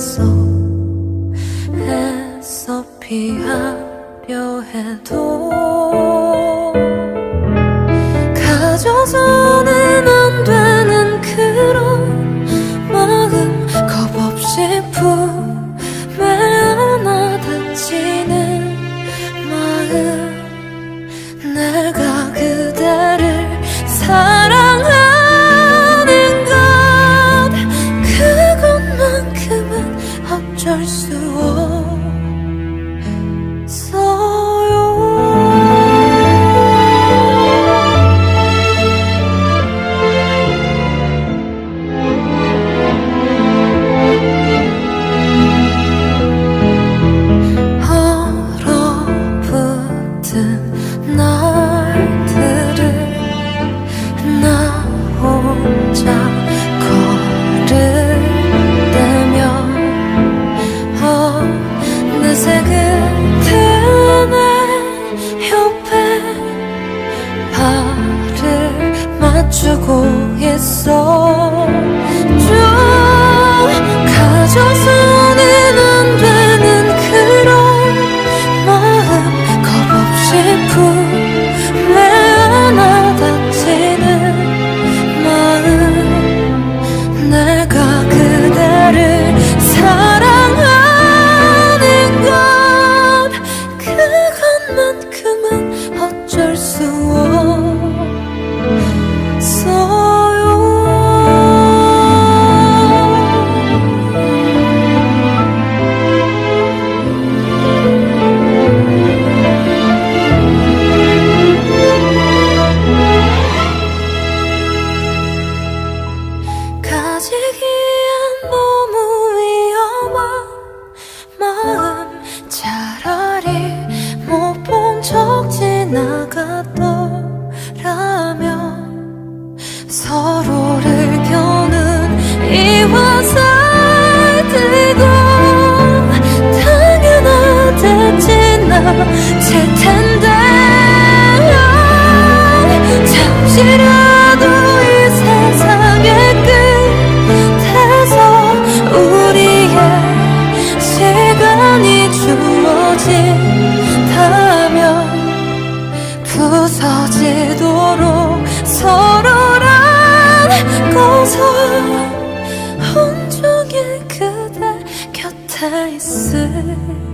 했어 해서 피하려 해도 가져서는 안 되는 그런 마음 겁없이 품에 안아 닥치는 마음 내가 어쩔 수 없어요. 얼어붙은 나 pull his soul. 기엔 너무 위험한 마음. 차라리 못 본 척 지나갔더라면 서로를 겨눈 이 화상 온종일 그대 곁에 있을